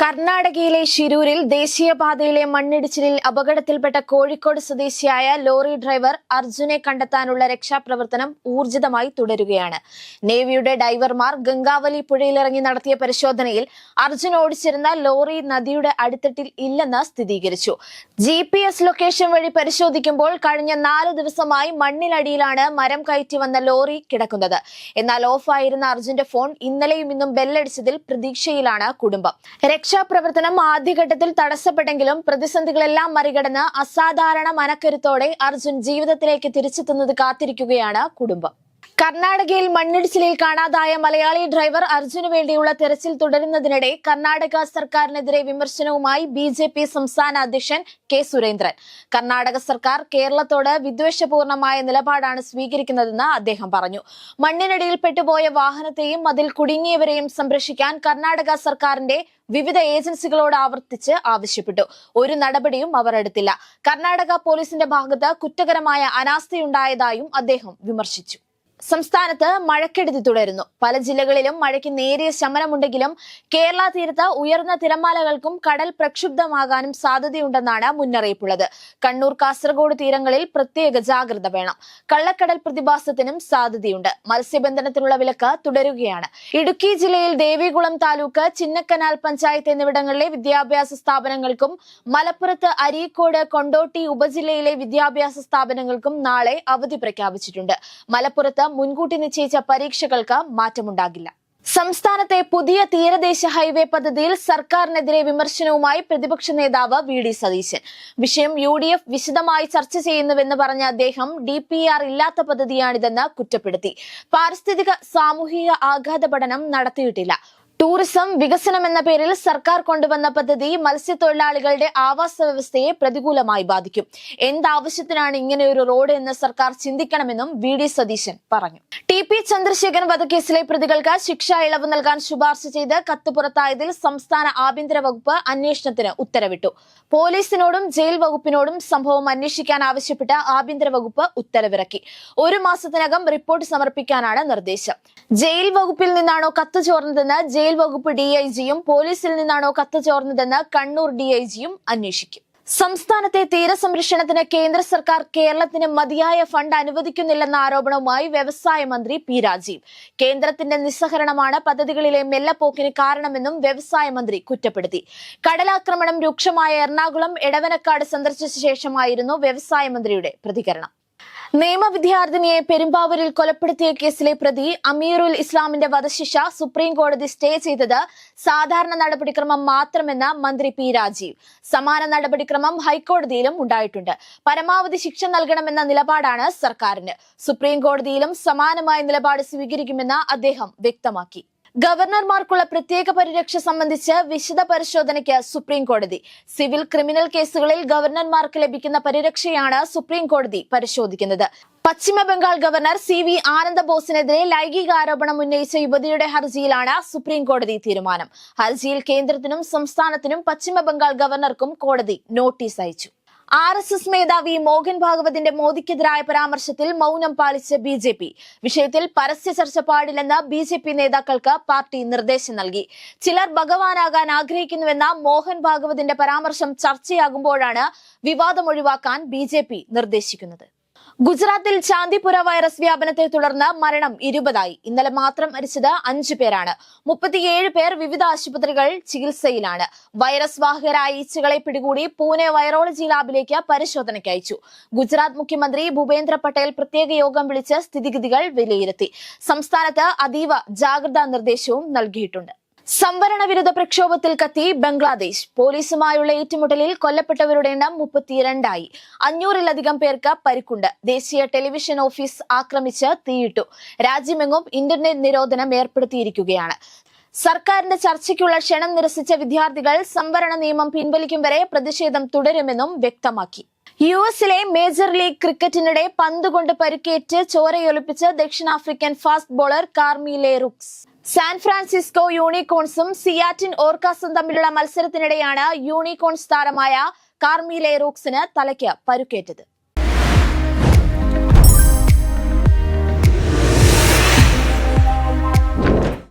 കർണാടകയിലെ ശിരൂരിൽ ദേശീയപാതയിലെ മണ്ണിടിച്ചിലിൽ അപകടത്തിൽപ്പെട്ട കോഴിക്കോട് സ്വദേശിയായ ലോറി ഡ്രൈവർ അർജുനെ കണ്ടെത്താനുള്ള രക്ഷാപ്രവർത്തനം ഊർജിതമായി തുടരുകയാണ്. നേവിയുടെ ഡൈവർമാർ ഗംഗാവലി പുഴയിലിറങ്ങി നടത്തിയ പരിശോധനയിൽ അർജുൻ ഓടിച്ചിരുന്ന ലോറി നദിയുടെ അടിത്തട്ടിൽ ഇല്ലെന്ന് സ്ഥിരീകരിച്ചു. ജി ലൊക്കേഷൻ വഴി പരിശോധിക്കുമ്പോൾ കഴിഞ്ഞ നാല് ദിവസമായി മണ്ണിനടിയിലാണ് മരം കയറ്റി വന്ന ലോറി കിടക്കുന്നത്. എന്നാൽ ഓഫായിരുന്ന അർജുന്റെ ഫോൺ ഇന്നലെയും ഇന്നും ബെല്ലടിച്ചതിൽ പ്രതീക്ഷയിലാണ് കുടുംബം. രക്ഷാപ്രവർത്തനം ആദ്യഘട്ടത്തിൽ തടസ്സപ്പെട്ടെങ്കിലും പ്രതിസന്ധികളെല്ലാം മറികടന്ന് അസാധാരണ മനക്കരുത്തോടെ അർജുൻ ജീവിതത്തിലേക്ക് തിരിച്ചെത്തുന്നത് കാത്തിരിക്കുകയാണ് കുടുംബം. കർണാടകയിൽ മണ്ണിടിച്ചിലിൽ കാണാതായ മലയാളി ഡ്രൈവർ അർജുന് വേണ്ടിയുള്ള തെരച്ചിൽ തുടരുന്നതിനിടെ കർണാടക സർക്കാരിനെതിരെ വിമർശനവുമായി ബി ജെ പി സംസ്ഥാന അധ്യക്ഷൻ കെ സുരേന്ദ്രൻ. കർണാടക സർക്കാർ കേരളത്തോട് വിദ്വേഷപൂർണമായ നിലപാടാണ് സ്വീകരിക്കുന്നതെന്ന് അദ്ദേഹം പറഞ്ഞു. മണ്ണിനടിയിൽ പെട്ടുപോയ വാഹനത്തെയും അതിൽ കുടുങ്ങിയവരെയും സംരക്ഷിക്കാൻ കർണാടക സർക്കാരിന്റെ വിവിധ ഏജൻസികളോട് ആവർത്തിച്ച് ആവശ്യപ്പെട്ടു. ഒരു നടപടിയും അവർ എടുത്തില്ല. കർണാടക പോലീസിന്റെ ഭാഗത്ത് കുറ്റകരമായ അനാസ്ഥയുണ്ടായതായും അദ്ദേഹം വിമർശിച്ചു. സംസ്ഥാനത്ത് മഴക്കെടുതി തുടരുന്നു. പല ജില്ലകളിലും മഴയ്ക്ക് നേരിയ ശമനമുണ്ടെങ്കിലും കേരള തീരത്ത് ഉയർന്ന തിരമാലകൾക്കും കടൽ പ്രക്ഷുബ്ധമാകാനും സാധ്യതയുണ്ടെന്നാണ് മുന്നറിയിപ്പുള്ളത്. കണ്ണൂർ കാസർഗോഡ് തീരങ്ങളിൽ പ്രത്യേക ജാഗ്രത വേണം. കള്ളക്കടൽ പ്രതിഭാസത്തിനും സാധ്യതയുണ്ട്. മത്സ്യബന്ധനത്തിനുള്ള വിലക്ക് തുടരുകയാണ്. ഇടുക്കി ജില്ലയിൽ ദേവികുളം താലൂക്ക് ചിന്നക്കനാൽ പഞ്ചായത്ത് എന്നിവിടങ്ങളിലെ വിദ്യാഭ്യാസ സ്ഥാപനങ്ങൾക്കും മലപ്പുറത്ത് അരീക്കോട് കൊണ്ടോട്ടി ഉപജില്ലയിലെ വിദ്യാഭ്യാസ സ്ഥാപനങ്ങൾക്കും നാളെ അവധി പ്രഖ്യാപിച്ചിട്ടുണ്ട്. മലപ്പുറത്ത് മുൻകൂട്ടി നിശ്ചയിച്ച പരീക്ഷകൾക്ക് മാറ്റമുണ്ടാകില്ല. സംസ്ഥാനത്തെ പുതിയ തീരദേശ ഹൈവേ പദ്ധതിയിൽ സർക്കാരിനെതിരെ വിമർശനവുമായി പ്രതിപക്ഷ നേതാവ് വി ഡി സതീശൻ. വിഷയം യു ഡി എഫ് വിശദമായി ചർച്ച ചെയ്യുന്നുവെന്ന് പറഞ്ഞ അദ്ദേഹം ഡി പി ആർ ഇല്ലാത്ത പദ്ധതിയാണിതെന്ന് കുറ്റപ്പെടുത്തി. പാരിസ്ഥിതിക സാമൂഹിക ആഘാത പഠനം നടത്തിയിട്ടില്ല. ടൂറിസം വികസനം എന്ന പേരിൽ സർക്കാർ കൊണ്ടുവന്ന പദ്ധതി മത്സ്യത്തൊഴിലാളികളുടെ ആവാസ വ്യവസ്ഥയെ പ്രതികൂലമായി ബാധിക്കും. എന്താവശ്യത്തിനാണ് ഇങ്ങനെ ഒരു റോഡ് എന്ന് സർക്കാർ ചിന്തിക്കണമെന്നും വി ഡി സതീശൻ പറഞ്ഞു. ടി പി ചന്ദ്രശേഖരൻ വധക്കേസിലെ പ്രതികൾക്ക് ശിക്ഷ ഇളവ് നൽകാൻ ശുപാർശ ചെയ്ത് കത്ത് പുറത്തായതിൽ സംസ്ഥാന ആഭ്യന്തര വകുപ്പ് അന്വേഷണത്തിന് ഉത്തരവിട്ടു. പോലീസിനോടും ജയിൽ വകുപ്പിനോടും സംഭവം അന്വേഷിക്കാൻ ആവശ്യപ്പെട്ട് ആഭ്യന്തര വകുപ്പ് ഉത്തരവിറക്കി. ഒരു മാസത്തിനകം റിപ്പോർട്ട് സമർപ്പിക്കാനാണ് നിർദ്ദേശം. ജയിൽ വകുപ്പിൽ നിന്നാണോ കത്ത് ചോർന്നതെന്ന് ജയിൽ വകുപ്പ് ഡിഐജിയും പോലീസിൽ നിന്നാണോ കത്ത് ചോർന്നതെന്ന് കണ്ണൂർ ഡിഐജിയും അന്വേഷിക്കും. സംസ്ഥാനത്തെ തീരസംരക്ഷണത്തിന് കേന്ദ്ര സർക്കാർ കേരളത്തിന് മതിയായ ഫണ്ട് അനുവദിക്കുന്നില്ലെന്ന ആരോപണവുമായി വ്യവസായ മന്ത്രി പി രാജീവ്. കേന്ദ്രത്തിന്റെ നിസ്സഹരണമാണ് പദ്ധതികളിലെ മെല്ലപ്പോക്കിന് കാരണമെന്നും വ്യവസായ മന്ത്രി കുറ്റപ്പെടുത്തി. കടലാക്രമണം രൂക്ഷമായ എറണാകുളം എടവനക്കാട് സന്ദർശിച്ച ശേഷമായിരുന്നു വ്യവസായ മന്ത്രിയുടെ പ്രതികരണം. നിയമവിദ്യാർത്ഥിനിയെ പെരുമ്പാവൂരിൽ കൊലപ്പെടുത്തിയ കേസിലെ പ്രതി അമീറുൽ ഇസ്ലാമിന്റെ വധശിക്ഷ സുപ്രീം കോടതി സ്റ്റേ ചെയ്തത് സാധാരണ നടപടിക്രമം മാത്രമെന്ന് മന്ത്രി പി രാജീവ്. സമാന നടപടിക്രമം ഹൈക്കോടതിയിലും ഉണ്ടായിട്ടുണ്ട്. പരമാവധി ശിക്ഷ നൽകണമെന്ന നിലപാടാണ് സർക്കാരിന്. സുപ്രീം കോടതിയിലും സമാനമായ നിലപാട് സ്വീകരിക്കുമെന്ന് അദ്ദേഹം വ്യക്തമാക്കി. ഗവർണർമാർക്കുള്ള പ്രത്യേക പരിരക്ഷ സംബന്ധിച്ച് വിശദ പരിശോധനയ്ക്ക് സുപ്രീം കോടതി. സിവിൽ ക്രിമിനൽ കേസുകളിൽ ഗവർണർമാർക്ക് ലഭിക്കുന്ന പരിരക്ഷയാണ് സുപ്രീം കോടതി പരിശോധിക്കുന്നത്. പശ്ചിമ ബംഗാൾ ഗവർണർ സി വി ആനന്ദ ബോസിനെതിരെ ലൈംഗിക ആരോപണം ഉന്നയിച്ച യുവതിയുടെ ഹർജിയിലാണ് സുപ്രീം കോടതി തീരുമാനം. ഹർജിയിൽ കേന്ദ്രത്തിനും സംസ്ഥാനത്തിനും പശ്ചിമ ബംഗാൾ ഗവർണർക്കും കോടതി നോട്ടീസ് അയച്ചു. ആർ എസ് എസ് മേധാവി മോഹൻ ഭാഗവതിന്റെ മോദിക്കെതിരായ പരാമർശത്തിൽ മൗനം പാലിച്ച ബി ജെ പി. വിഷയത്തിൽ പരസ്യ ചർച്ച പാടില്ലെന്ന് ബി ജെ പി നേതാക്കൾക്ക് പാർട്ടി നിർദ്ദേശം നൽകി. ചിലർ ഭഗവാനാകാൻ ആഗ്രഹിക്കുന്നുവെന്ന മോഹൻ ഭാഗവതിന്റെ പരാമർശം ചർച്ചയാകുമ്പോഴാണ് വിവാദം ഒഴിവാക്കാൻ ബി നിർദ്ദേശിക്കുന്നത്. ഗുജറാത്തിൽ ചാന്തിപുര വൈറസ് വ്യാപനത്തെ തുടർന്ന് മരണം ഇരുപതായി. ഇന്നലെ മാത്രം മരിച്ചത് അഞ്ചു പേരാണ്. മുപ്പത്തിയേഴ് പേർ വിവിധ ആശുപത്രികൾ ചികിത്സയിലാണ്. വൈറസ് വാഹകരായ ഈച്ചകളെ പിടികൂടി പൂനെ വൈറോളജി ലാബിലേക്ക് പരിശോധനയ്ക്ക് അയച്ചു. ഗുജറാത്ത് മുഖ്യമന്ത്രി ഭൂപേന്ദ്ര പട്ടേൽ പ്രത്യേക യോഗം വിളിച്ച് സ്ഥിതിഗതികൾ വിലയിരുത്തി. സംസ്ഥാനത്ത് അതീവ ജാഗ്രതാ നിർദ്ദേശവും നൽകിയിട്ടുണ്ട്. സംവരണ വിരുദ്ധ പ്രക്ഷോഭത്തിൽ കത്തി ബംഗ്ലാദേശ്. പോലീസുമായുള്ള ഏറ്റുമുട്ടലിൽ കൊല്ലപ്പെട്ടവരുടെ എണ്ണം മുപ്പത്തിരണ്ടായി. അഞ്ഞൂറിലധികം പേർക്ക് പരിക്കുണ്ട്. ദേശീയ ടെലിവിഷൻ ഓഫീസ് ആക്രമിച്ച് തീയിട്ടു. രാജ്യമെങ്ങും ഇന്റർനെറ്റ് നിരോധനം ഏർപ്പെടുത്തിയിരിക്കുകയാണ്. സർക്കാരിന്റെ ചർച്ചയ്ക്കുള്ള ക്ഷണം നിരസിച്ച വിദ്യാർത്ഥികൾ സംവരണ നിയമം പിൻവലിക്കും വരെ പ്രതിഷേധം തുടരുമെന്നും വ്യക്തമാക്കി. യു എസിലെ മേജർ ലീഗ് ക്രിക്കറ്റിനിടെ പന്തുകൊണ്ട് പരുക്കേറ്റ് ചോരയൊലിപ്പിച്ച് ദക്ഷിണാഫ്രിക്കൻ fast bowler Carmi le Roux San Francisco യൂണിക്കോൺസും Seattle ഓർക്കാസും തമ്മിലുള്ള മത്സരത്തിനിടെയാണ് യൂണിക്കോൺസ് താരമായ കാർമിലെ റൂക്സിന് തലയ്ക്ക് പരുക്കേറ്റത്.